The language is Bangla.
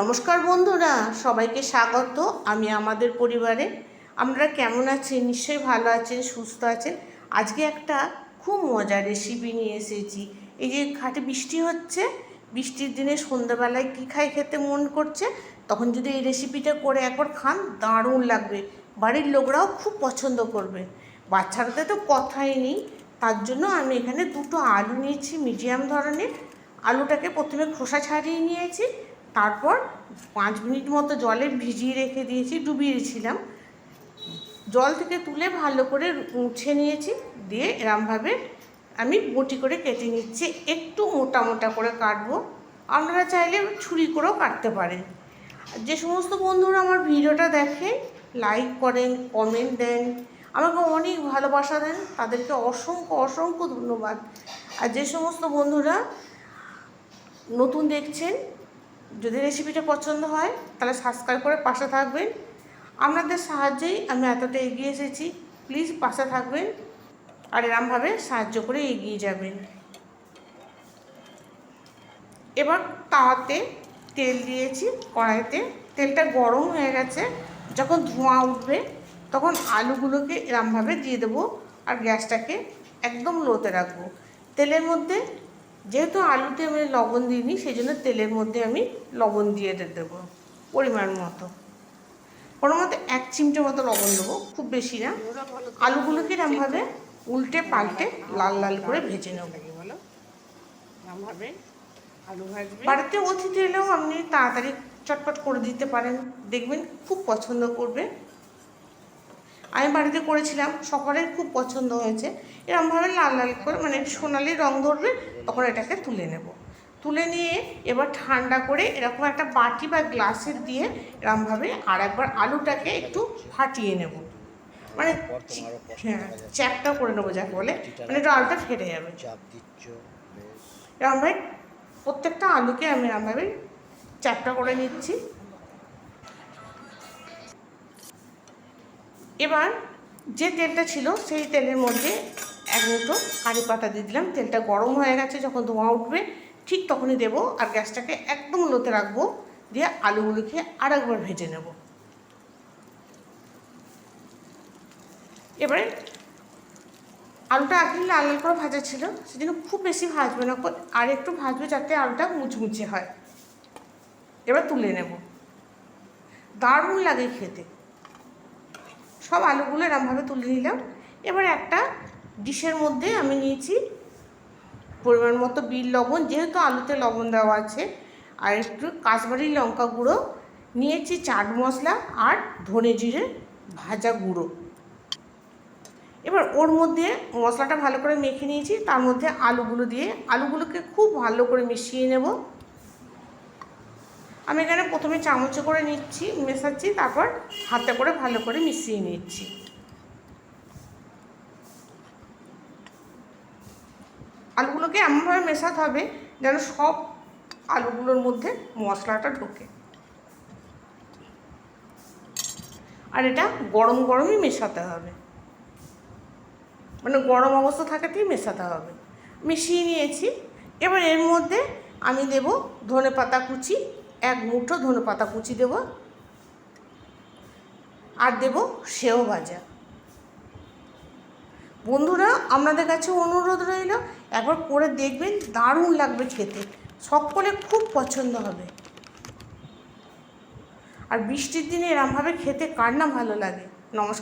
নমস্কার বন্ধুরা, সবাইকে স্বাগত আমি আমাদের পরিবারে। আমরা কেমন আছেন? নিশ্চয়ই ভালো আছেন, সুস্থ আছেন। আজকে একটা খুব মজার রেসিপি নিয়ে এসেছি। এই যে ঘাটে বৃষ্টি হচ্ছে, বৃষ্টির দিনে সন্ধ্যাবেলায় কী খাই খেতে মন করছে? তখন যদি এই রেসিপিটা করে একবার খান, দারুণ লাগবে। বাড়ির লোকরাও খুব পছন্দ করবে। বাচ্চারাতে তো কথাই নেই। তার জন্য আমি এখানে দুটো আলু নিয়েছি মিডিয়াম ধরনের। আলুটাকে প্রথমে খোসা ছাড়িয়ে নিয়েছি। তারপর পাঁচ মিনিট মতো জলে ভিজিয়ে রেখে দিয়েছি, ডুবিয়েছিলাম। জল থেকে তুলে ভালো করে মুছে নিয়েছি, দিয়ে এরমভাবে আমি বটি করে কেটে নিচ্ছি। একটু মোটা মোটা করে কাটবো। আপনারা চাইলে ছুরি করেও কাটতে পারেন। যে সমস্ত বন্ধুরা আমার ভিডিওটা দেখে, লাইক করেন, কমেন্ট দেন, আমাকে অনেক ভালোবাসা দেন, তাদেরকে অসংখ্য অসংখ্য ধন্যবাদ। আর যে সমস্ত বন্ধুরা নতুন দেখছেন যদি রেসিপিটা পছন্দ হয়, তাহলে সাবস্ক্রাইব করে পাশে থাকবেন। আপনাদের সাহায্যেই আমি এতটা এগিয়ে এসেছি। প্লিজ পাশে থাকবেন আর এরমভাবে সাহায্য করে এগিয়ে যাবেন। এবার তাওয়াতে তেল দিয়েছি, কড়াইতে। তেলটা গরম হয়ে গেছে। যখন ধোঁয়া উঠবে, তখন আলুগুলোকে এরমভাবে দিয়ে দেবো আর গ্যাসটাকে একদম লোতে রাখব। তেলের মধ্যে যেহেতু আলুতে আমি লবণ দিইনি সেই জন্য তেলের মধ্যে আমি লবণ দিয়ে দেবো, পরিমাণ মতো। ওর মধ্যে এক চিমটে মতো লবণ দেবো, খুব বেশি না। আলুগুলোকে এরমভাবে উল্টে পাল্টে লাল লাল করে ভেজে নেব। বাড়িতে অতিথি এলেও আপনি তাড়াতাড়ি চটপট করে দিতে পারেন। দেখবেন খুব পছন্দ করবে। আমি বাড়িতে করেছিলাম সকলের খুব পছন্দ হয়েছে। এরমভাবে লাল লাল করে মানে সোনালি রং ধরবে তখন এটাকে তুলে নেব। তুলে নিয়ে এবার ঠান্ডা করে এরকম একটা বাটি বা গ্লাসের দিয়ে এরমভাবে আর একবার আলুটাকে একটু ফাটিয়ে নেব। মানে হ্যাঁ চ্যাপটা করে নেব যাকে বলে। মানে একটু আলুটা ফেটে যাবে। এরমভাবে প্রত্যেকটা আলুকে আমি এরমভাবে চ্যাপটা করে নিচ্ছি। এবার যে তেলটা ছিল, সেই তেলের মধ্যে এক মুঠো কারি পাতা দিয়ে দিলাম। তেলটা গরম হয়ে গেছে, যখন ধোঁয়া উঠবে, ঠিক তখনই দেবো আর গ্যাসটাকে একদম লোতে রাখব, দিয়ে আলুগুলোকে আর একবার ভেজে নেব। এবারে আলুটা আগে লাল লাল করে ভাজা ছিল সেজন্য খুব বেশি ভাজবে না আর একটু ভাজবে যাতে আলুটা মুচমুচে হয়। এবার তুলে নেব। দারুণ লাগে খেতে। সব আলুগুলো এরমভাবে তুলে নিলাম। এবার একটা ডিশের মধ্যে আমি নিয়েছি পরিমাণ মতো বিল লবণ, যেহেতু আলুতে লবণ দেওয়া আছে। আর একটু কাশ্মীরি লঙ্কা গুঁড়ো, নিয়েছি চাট মশলা আর ধনে জিরে ভাজা গুঁড়ো। এবার ওর মধ্যে মশলাটা ভালো করে মেখে নিয়েছি, তার মধ্যে আলুগুলো দিয়ে। আলুগুলোকে খুব ভালো করে মিশিয়ে নেব। আমি এখানে প্রথমে চামচে করে নিচ্ছি, মেশাচ্ছি, তারপর হাতে করে ভালো করে মিশিয়ে নিচ্ছি। আলুগুলোকে এমনভাবে মেশাতে হবে যেন সব আলুগুলোর মধ্যে মশলাটা ঢোকে। আর এটা গরম গরমই মেশাতে হবে। মানে গরম অবস্থা থাকাতেই মেশাতে হবে। মিশিয়ে নিয়েছি। এবার এর মধ্যে আমি দেব ধনে পাতা কুচি এক মুঠো ধনে পাতা কুচি দেব আর দেব সেও ভাজা। বন্ধুরা, আপনাদের কাছে অনুরোধ রইল, একবার করে দেখবেন, দারুণ লাগবে খেতে। সকলে খুব পছন্দ হবে। আর বৃষ্টির দিনে এরমভাবে খেতে কার না ভালো লাগে? নমস্কার।